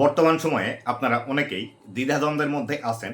বর্তমান সময়ে আপনারা অনেকেই দ্বিধাদ্বন্দ্বের মধ্যে আছেন।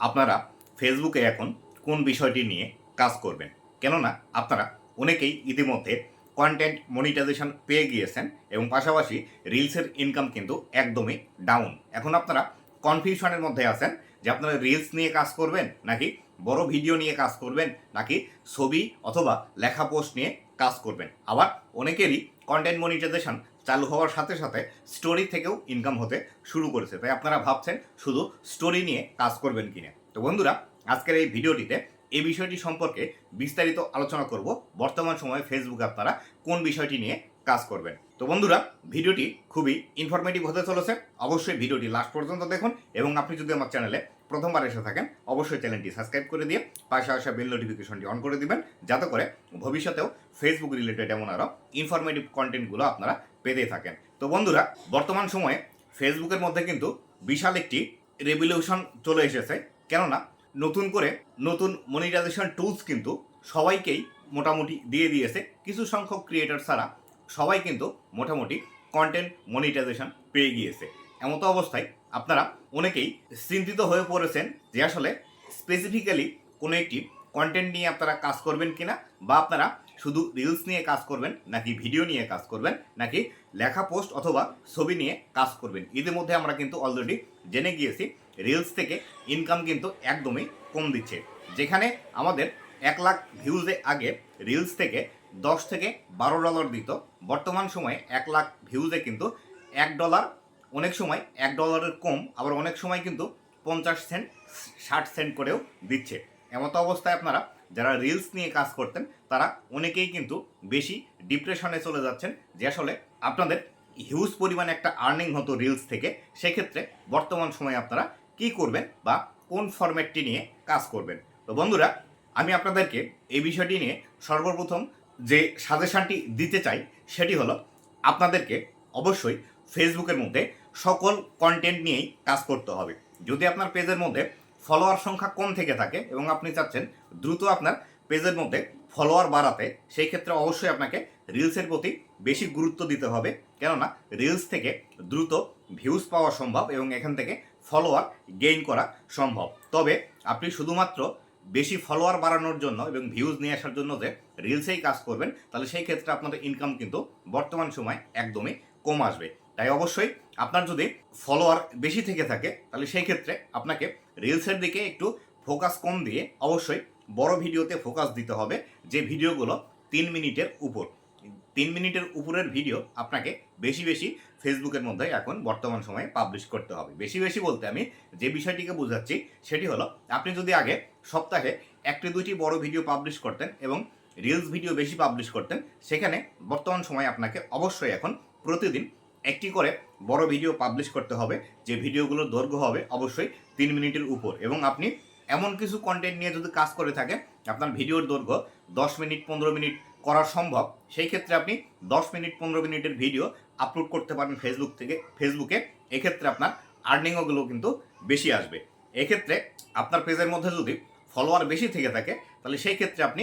আপনারা ফেসবুকে এখন কোন বিষয়টি নিয়ে কাজ করবেন? কেননা আপনারা অনেকেই ইতিমধ্যে কন্টেন্ট মনিটাইজেশন পেয়ে গিয়েছেন এবং পাশাপাশি রিলসের ইনকাম কিন্তু একদমই ডাউন এখন আপনারা কনফিউশনের মধ্যে আছেন যে আপনারা রিলস নিয়ে কাজ করবেন নাকি বড় ভিডিও নিয়ে কাজ করবেন নাকি ছবি অথবা লেখা পোস্ট নিয়ে কাজ করবেন। আবার অনেকেরই কন্টেন্ট মনিটাইজেশন চালু হওয়ার সাথে সাথে স্টোরি থেকেও ইনকাম হতে শুরু করেছে। তাই আপনারা ভাবছেন, শুধু স্টোরি নিয়ে কাজ করবেন কিনা? তো বন্ধুরা, আজকের এই ভিডিওটিতে এই বিষয়টি সম্পর্কে বিস্তারিত আলোচনা করব। বর্তমান সময়ে ফেসবুকে আপনারা কোন বিষয়টি নিয়ে কাজ করবেন? তো বন্ধুরা, ভিডিওটি খুবই ইনফরমেটিভ হতে চলেছে। অবশ্যই ভিডিওটি লাস্ট পর্যন্ত দেখুন এবং আপনি যদি আমার চ্যানেলে প্রথমবার এসে থাকেন, অবশ্যই চ্যানেলটি সাবস্ক্রাইব করে দিয়ে পাশে আসা বেল নোটিফিকেশনটি অন করে দিবেন। যাতে করে ভবিষ্যতেও ফেসবুক রিলেটেড এমন আরও ইনফরমেটিভ কন্টেন্টগুলো আপনারা পেতে থাকেন। তো বন্ধুরা, বর্তমান সময়ে ফেসবুকের মধ্যে কিন্তু বিশাল একটি রেভলিউশন চলে এসেছে। কেননা, নতুন করে নতুন মনিটাইজেশন টুলস কিন্তু সবাইকেই মোটামুটি দিয়ে দিয়েছে। কিছু সংখ্যক ক্রিয়েটার ছাড়া সবাই কিন্তু মোটামুটি কন্টেন্ট মনিটাইজেশন পেয়ে গিয়েছে। এমতো অবস্থায় আপনারা অনেকেই চিন্তিত হয়ে পড়েছেন যে আসলে স্পেসিফিক্যালি কোনো একটি কন্টেন্ট নিয়ে আপনারা কাজ করবেন কিনা বা আপনারা শুধু রিলস নিয়ে কাজ করবেন, নাকি ভিডিও নিয়ে কাজ করবেন, নাকি লেখা পোস্ট অথবা ছবি নিয়ে কাজ করবেন? ইতিমধ্যে আমরা কিন্তু অলরেডি জেনে গিয়েছি রিলস থেকে ইনকাম কিন্তু একদমই কম দিচ্ছে। যেখানে আমাদের এক লাখ ভিউজে আগে রিলস থেকে দশ থেকে বারো ডলার দিত, বর্তমান সময়ে এক লাখ ভিউজে কিন্তু এক ডলার অনেক সময় এক ডলারের কম, আবার অনেক সময় কিন্তু পঞ্চাশ সেন্ট ষাট সেন্ট করেও দিচ্ছে। এমতো অবস্থায় আপনারা যারা রিলস নিয়ে কাজ করতেন, তারা অনেকেই কিন্তু বেশি ডিপ্রেশনে চলে যাচ্ছেন, যে আসলে আপনাদের হিউজ পরিমাণ একটা আর্নিং হতো রিলস থেকে। সেক্ষেত্রে বর্তমান সময়ে আপনারা কি করবেন বা কোন ফরম্যাটটি নিয়ে কাজ করবেন? তো বন্ধুরা, আমি আপনাদেরকে এই বিষয়টি নিয়ে সর্বপ্রথম যে সাজেশনটি দিতে চাই, সেটি হলো আপনাদেরকে অবশ্যই ফেসবুকের মধ্যে সকল কন্টেন্ট নিয়েই কাজ করতে হবে। যদি আপনার পেজের মধ্যে ফলোয়ার সংখ্যা কম থেকে থাকে এবং আপনি চাচ্ছেন দ্রুত আপনার পেজের মধ্যে ফলোয়ার বাড়াতে, সেই ক্ষেত্রে অবশ্যই আপনাকে রিলসের প্রতি বেশি গুরুত্ব দিতে হবে। কেননা রিলস থেকে দ্রুত ভিউজ পাওয়া সম্ভব এবং এখান থেকে ফলোয়ার গেইন করা সম্ভব। তবে আপনি শুধুমাত্র বেশি ফলোয়ার বাড়ানোর জন্য এবং ভিউজ নিয়ে আসার জন্য যে রিলসেই কাজ করবেন, তাহলে সেই ক্ষেত্রে আপনাদের ইনকাম কিন্তু বর্তমান সময় একদমই কম আসবে। তাই অবশ্যই আপনার যদি ফলোয়ার বেশি থেকে থাকে, তাহলে সেই ক্ষেত্রে আপনাকে রিলসের দিকে একটু ফোকাস কম দিয়ে অবশ্যই বড় ভিডিওতে ফোকাস দিতে হবে, যে ভিডিওগুলো তিন মিনিটের উপর। তিন মিনিটের উপরের ভিডিও আপনাকে বেশি বেশি ফেসবুকের মধ্যে এখন বর্তমান সময়ে পাবলিশ করতে হবে। বেশি বেশি বলতে আমি যে বিষয়টিকে বোঝাচ্ছি, সেটি হলো আপনি যদি আগে সপ্তাহে একটি দুইটি বড় ভিডিও পাবলিশ করতেন এবং রিলস ভিডিও বেশি পাবলিশ করতেন, সেখানে বর্তমান সময়ে আপনাকে অবশ্যই এখন প্রতিদিন একটি করে বড় ভিডিও পাবলিশ করতে হবে। যে ভিডিওগুলোর দৈর্ঘ্য হবে অবশ্যই তিন মিনিটের উপর। এবং আপনি এমন কিছু কন্টেন্ট নিয়ে যদি কাজ করে থাকেন, আপনার ভিডিওর দৈর্ঘ্য দশ মিনিট, পনেরো মিনিট করা সম্ভব, সেই ক্ষেত্রে আপনি দশ মিনিট, পনেরো মিনিটের ভিডিও আপলোড করতে পারেন ফেসবুক থেকে ফেসবুকে এক্ষেত্রে আপনার আর্নিংগুলো কিন্তু বেশি আসবে। এক্ষেত্রে আপনার পেজের মধ্যে যদি ফলোয়ার বেশি থেকে থাকে, তাহলে সেই ক্ষেত্রে আপনি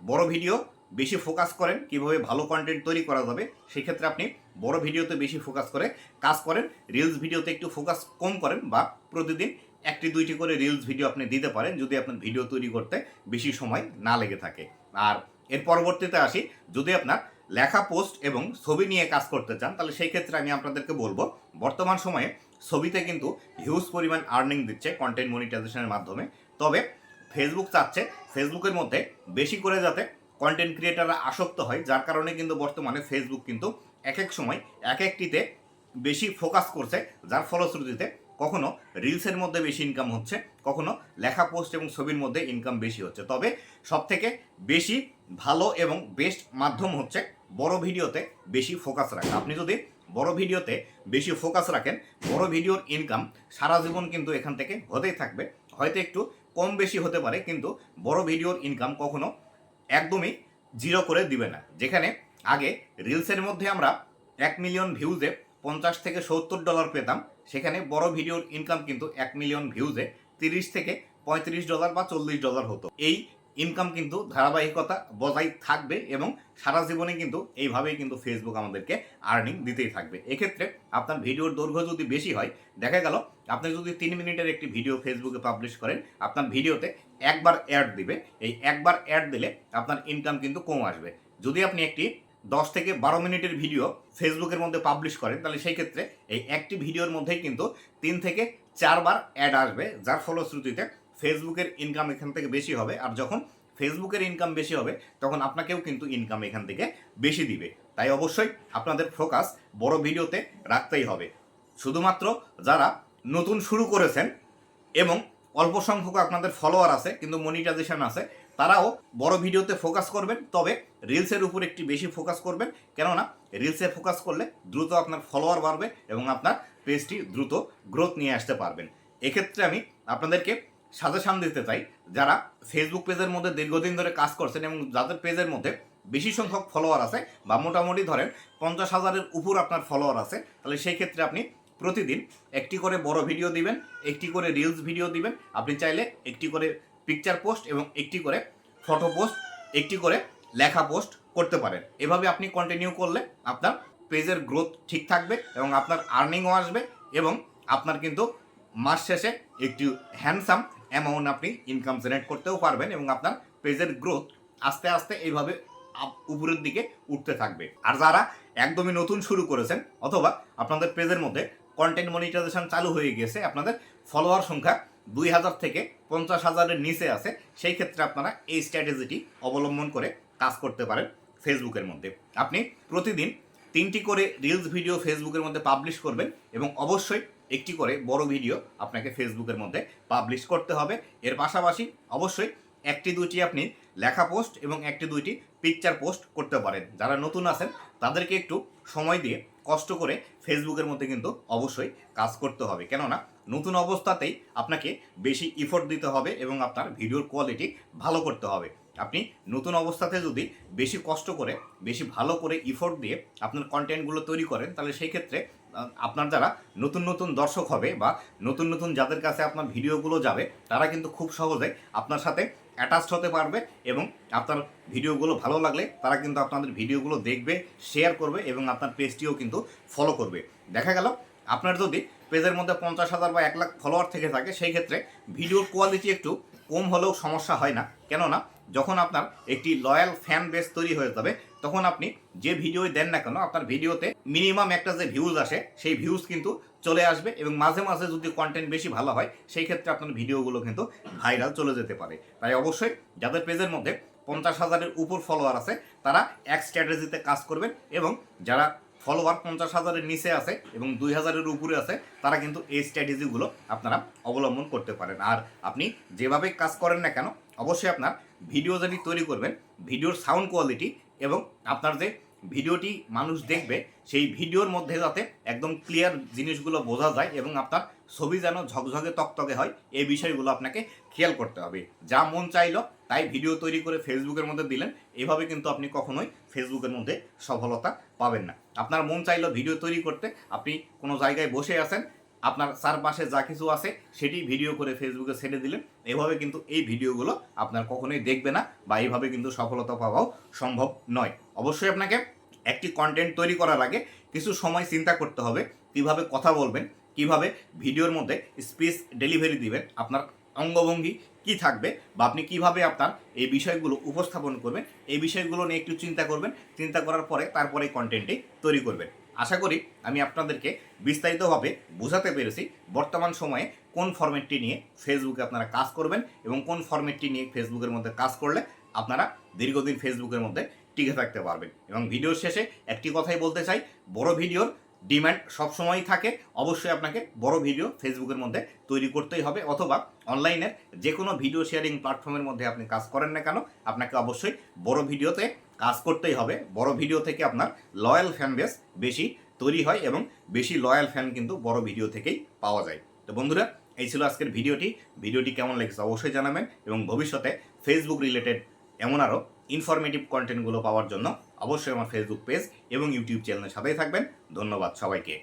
বড় ভিডিও বেশি ফোকাস করেন কীভাবে ভালো কন্টেন্ট তৈরি করা যাবে সেই ক্ষেত্রে আপনি বড় ভিডিওতে বেশি ফোকাস করে কাজ করেন রিলস ভিডিওতে একটু ফোকাস কম করেন বা প্রতিদিন একটি দুইটি করে রিলস ভিডিও আপনি দিতে পারেন যদি আপনার ভিডিও তৈরি করতে বেশি সময় না লেগে থাকে। আর এর পরবর্তীতে আসি, যদি আপনার লেখা পোস্ট এবং ছবি নিয়ে কাজ করতে চান, তাহলে সেই ক্ষেত্রে আমি আপনাদেরকে বলব, বর্তমান সময়ে ছবিতে কিন্তু হিউজ পরিমাণ আর্নিং দিচ্ছে কন্টেন্ট মনিটাইজেশনের মাধ্যমে। তবে ফেসবুক চাচ্ছে ফেসবুকের মধ্যে বেশি করে যাতে কন্টেন্ট ক্রিয়েটাররা আসক্ত হয়, যার কারণে কিন্তু বর্তমানে ফেসবুক কিন্তু এক এক সময় এক একটিতে বেশি ফোকাস করছে, যার ফলশ্রুতিতে কখনো রিলসের মধ্যে বেশি ইনকাম হচ্ছে, কখনো লেখা পোস্ট এবং ছবির মধ্যে ইনকাম বেশি হচ্ছে। তবে সব থেকে বেশি ভালো এবং বেস্ট মাধ্যম হচ্ছে বড় ভিডিওতে বেশি ফোকাস রাখা। আপনি যদি বড় ভিডিওতে বেশি ফোকাস রাখেন, বড় ভিডিওর ইনকাম সারা জীবন কিন্তু এখান থেকে হতেই থাকবে। হয়তো একটু কম বেশি হতে পারে, কিন্তু বড় ভিডিওর ইনকাম কখনো একদমই জিরো করে দিবে না। যেখানে আগে রিলসের মধ্যে আমরা এক মিলিয়ন ভিউজে পঞ্চাশ থেকে সত্তর ডলার পেতাম, সেখানে বড় ভিডিওর ইনকাম কিন্তু এক মিলিয়ন ভিউজে তিরিশ থেকে পঁয়ত্রিশ ডলার বা চল্লিশ ডলার হতো। এই ইনকাম কিন্তু ধারাবাহিকতা বজায় থাকবে এবং সারা জীবনে কিন্তু এইভাবেই কিন্তু ফেসবুক আমাদেরকে আর্নিং দিতেই থাকবে। এক্ষেত্রে আপনার ভিডিওর দৈর্ঘ্য যদি বেশি হয়, দেখা গেল আপনি যদি তিন মিনিটের একটি ভিডিও ফেসবুকে পাবলিশ করেন, আপনার ভিডিওতে একবার অ্যাড দিবে। এই একবার অ্যাড দিলে আপনার ইনকাম কিন্তু কম আসবে। যদি আপনি একটি দশ থেকে বারো মিনিটের ভিডিও ফেসবুকের মধ্যে পাবলিশ করেন, তাহলে সেই ক্ষেত্রে এই একটি ভিডিওর মধ্যেই কিন্তু তিন থেকে চারবার অ্যাড আসবে, যার ফলশ্রুতিতে ফেসবুকের ইনকাম এখান থেকে বেশি হবে। আর যখন ফেসবুকের ইনকাম বেশি হবে, তখন আপনাকেও কিন্তু ইনকাম এখান থেকে বেশি দিবে। তাই অবশ্যই আপনাদের ফোকাস বড় ভিডিওতে রাখতেই হবে। শুধুমাত্র যারা নতুন শুরু করেছেন এবং অল্প সংখ্যক আপনাদের ফলোয়ার আছে, কিন্তু মনিটাইজেশন আছে, তারাও বড় ভিডিওতে ফোকাস করবেন। তবে রিলসের উপর একটি বেশি ফোকাস করবেন। কেননা রিলসে ফোকাস করলে দ্রুত আপনার ফলোয়ার বাড়বে এবং আপনার পেজটি দ্রুত গ্রোথ নিয়ে আসতে পারবেন। এক্ষেত্রে আমি আপনাদেরকে সাজেশান দিতে চাই, যারা ফেসবুক পেজের মধ্যে দীর্ঘদিন ধরে কাজ করছেন এবং যাদের পেজের মধ্যে বেশি সংখ্যক ফলোয়ার আছে বা মোটামুটি ধরেন পঞ্চাশ হাজারের উপর আপনার ফলোয়ার আছে, তাহলে সেই ক্ষেত্রে আপনি প্রতিদিন একটি করে বড় ভিডিও দিবেন, একটি করে রিলস ভিডিও দিবেন। আপনি চাইলে একটি করে পিকচার পোস্ট এবং একটি করে ফটো পোস্ট একটি করে লেখা পোস্ট করতে পারেন। এভাবে আপনি কন্টিনিউ করলে আপনার পেজের গ্রোথ ঠিক থাকবে এবং আপনার আর্নিংও আসবে এবং আপনার কিন্তু মাস শেষে একটি হ্যান্ডসাম অ্যামাউন্ট আপনি ইনকাম জেনারেট করতেও পারবেন এবং আপনার পেজের গ্রোথ আস্তে আস্তে এইভাবে উপরের দিকে উঠতে থাকবে। আর যারা একদমই নতুন শুরু করেছেন অথবা আপনাদের পেজের মধ্যে কন্টেন্ট মনিটাইজেশন চালু হয়ে গেছে, আপনাদের ফলোয়ার সংখ্যা দুই হাজার থেকে পঞ্চাশ হাজারের নিচে আছে, সেই ক্ষেত্রে আপনারা এই স্ট্র্যাটেজিটি অবলম্বন করে কাজ করতে পারেন ফেসবুকের মধ্যে। আপনি প্রতিদিন তিনটি করে রিলস ভিডিও ফেসবুকের মধ্যে পাবলিশ করবেন এবং অবশ্যই একটি করে বড় ভিডিও আপনাকে ফেসবুকের মধ্যে পাবলিশ করতে হবে। এর পাশাপাশি অবশ্যই একটি দুইটি আপনি লেখা পোস্ট এবং একটি দুইটি পিকচার পোস্ট করতে পারেন। যারা নতুন আছেন, তাদেরকে একটু সময় দিয়ে কষ্ট করে ফেসবুকের মধ্যে কিন্তু অবশ্যই কাজ করতে হবে। কেননা, নতুন অবস্থাতেই আপনাকে বেশি ইফোর্ট দিতে হবে এবং আপনার ভিডিওর কোয়ালিটি ভালো করতে হবে। আপনি নতুন অবস্থাতে যদি বেশি কষ্ট করে, বেশি ভালো করে ইফোর্ট দিয়ে আপনার কন্টেন্টগুলো তৈরি করেন, তাহলে সেই ক্ষেত্রে আপনার যারা নতুন নতুন দর্শক হবে বা নতুন নতুন যাদের কাছে আপনার ভিডিওগুলো যাবে, তারা কিন্তু খুব সহজে আপনার সাথে অ্যাটাচড হতে পারবে এবং আপনার ভিডিওগুলো ভালো লাগলে তারা কিন্তু আপনাদের ভিডিওগুলো দেখবে শেয়ার করবে এবং আপনার পেজটিও কিন্তু ফলো করবে। দেখা গেল, আপনার যদি পেজের মধ্যে পঞ্চাশ হাজার বা এক লাখ ফলোয়ার থেকে থাকে, সেই ক্ষেত্রে ভিডিওর কোয়ালিটি একটু কম হলেও সমস্যা হয় না। কেননা, যখন আপনার একটি লয়াল ফ্যান বেস তৈরি হয়ে যাবে তখন আপনি যে ভিডিওই দেন না কেন, আপনার ভিডিওতে মিনিমাম একটা যে ভিউজ আসে, সেই ভিউজ কিন্তু চলে আসবে এবং মাঝে মাঝে যদি কন্টেন্ট বেশি ভালো হয়, সেই ক্ষেত্রে আপনার ভিডিওগুলো কিন্তু ভাইরাল চলে যেতে পারে। তাই অবশ্যই যাদের পেজের মধ্যে পঞ্চাশ হাজারের উপর ফলোয়ার আছে, তারা এক স্ট্র্যাটেজিতে কাজ করবেন এবং যারা ফলোয়ার পঞ্চাশ হাজারের নিচে আছে এবং দুই হাজারের উপরে আছে, তারা কিন্তু এই স্ট্র্যাটেজিগুলো আপনারা অবলম্বন করতে পারেন। আর আপনি যেভাবে কাজ করেন না কেন, অবশ্যই আপনার ভিডিও যদি তৈরি করবেন। ভিডিওর সাউন্ড কোয়ালিটি এবং আপনার যে ভিডিওটি মানুষ দেখবে, সেই ভিডিওর মধ্যে যাতে একদম ক্লিয়ার জিনিসগুলো বোঝা যায় এবং আপনার ছবি যেন ঝকঝকে তকতকে হয়, এই বিষয়গুলো আপনাকে খেয়াল করতে হবে। যা মন চাইলো, তাই ভিডিও তৈরি করে ফেসবুকের মধ্যে দিলেন, এভাবে কিন্তু আপনি কখনোই ফেসবুকের মধ্যে সফলতা পাবেন না। আপনার মন চাইলো ভিডিও তৈরি করতে, আপনি কোনো জায়গায় বসে আছেন আপনার চারপাশে যা কিছু আছে, সেটি ভিডিও করে ফেসবুকে ছেড়ে দিলেন। এভাবে কিন্তু এই ভিডিওগুলো আপনার কখনোই দেখবে না বা এইভাবে কিন্তু সফলতা পাওয়াও সম্ভব নয়। অবশ্যই আপনাকে একটি কন্টেন্ট তৈরি করার আগে কিছু সময় চিন্তা করতে হবে, কীভাবে কথা বলবেন, কীভাবে ভিডিওর মধ্যে স্পেস ডেলিভারি দিবেন, আপনার অঙ্গভঙ্গি কি থাকবে বা আপনি কীভাবে আপনার এই বিষয়গুলো উপস্থাপন করবেন, এই বিষয়গুলো নিয়ে একটু চিন্তা করবেন। চিন্তা করার পরে তারপরে কন্টেন্টটি তৈরি করবেন। আশা করি আমি আপনাদেরকে বিস্তারিতভাবে বোঝাতে পেরেছি বর্তমান সময়ে কোন ফরম্যাটটি নিয়ে ফেসবুকে আপনারা কাজ করবেন এবং কোন ফরম্যাটটি নিয়ে ফেসবুকের মধ্যে কাজ করলে আপনারা দীর্ঘদিন ফেসবুকের মধ্যে টিকে থাকতে পারবেন। এবং ভিডিওর শেষে একটি কথাই বলতে চাই, বড় ভিডিওর ডিমান্ড সবসময়ই থাকে। অবশ্যই আপনাকে বড় ভিডিও ফেসবুকের মধ্যে তৈরি করতেই হবে অথবা অনলাইনের যে কোনো ভিডিও শেয়ারিং প্ল্যাটফর্মের মধ্যে আপনি কাজ করেন না কেন, আপনাকে অবশ্যই বড় ভিডিওতে কাজ করতেই হবে। বড় ভিডিও থেকে আপনার লয়াল ফ্যান বেস বেশি তৈরি হয় এবং বেশি লয়াল ফ্যান কিন্তু বড় ভিডিও থেকেই পাওয়া যায়। তো বন্ধুরা, এই ছিল আজকের ভিডিওটি। ভিডিওটি কেমন লেগেছে অবশ্যই জানাবেন এবং ভবিষ্যতে ফেসবুক রিলেটেড এমন আরও ইনফরমেটিভ কন্টেন্টগুলো পাওয়ার জন্য অবশ্যই আমার ফেসবুক পেজ এবং ইউটিউব চ্যানেলের সাথেই থাকবেন। ধন্যবাদ সবাইকে।